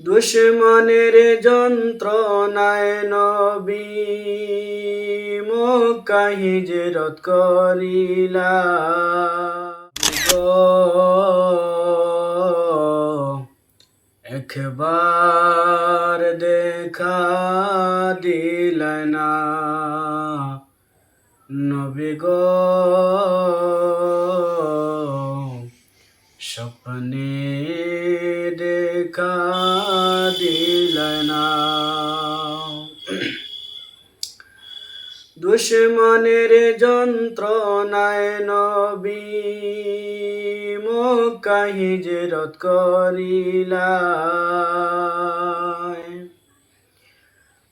দুশ্মনের যন্ত্রণায় নবী মক্কা হিজরত করিলা। একবার দেখা দিল না নবী গো। স্বপ্নে দেখা দিল না। দুশ্মনের যন্ত্রণায় নবী মক্কা হিজরত করিলা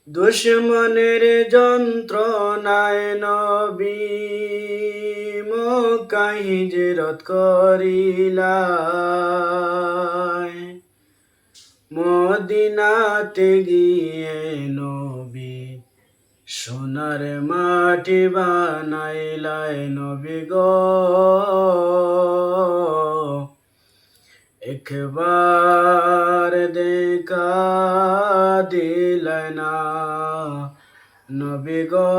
দুশ্মনের যন্ত্রণায় নবী মক্কা হিজরত করিলা মদিনাতে গিয়ে নবী সোনার মাটি বানাইলাই নবী গো। একবার দেখা দিল না নবী গো।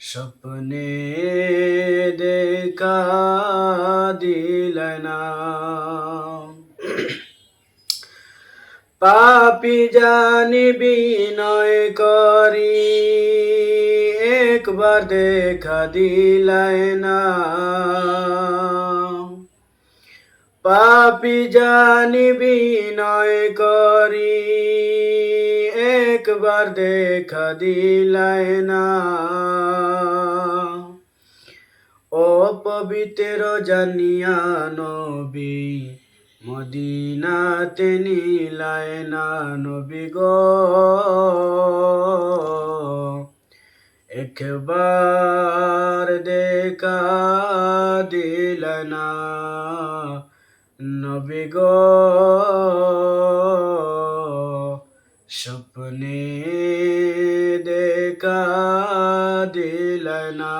স্বপ্নে দেখা দিল পাপি জানি বিনয় করি, একবার দেখা দিলাই না পাপি জানি বিনয় করি, একবার দেখা দিলাই না ও পবিত্র জানিয়া নবী, মদিনাতে নীলায় না নবী গো। একবার দেখা দিল না নবী গো। স্বপ্নে দিলে না।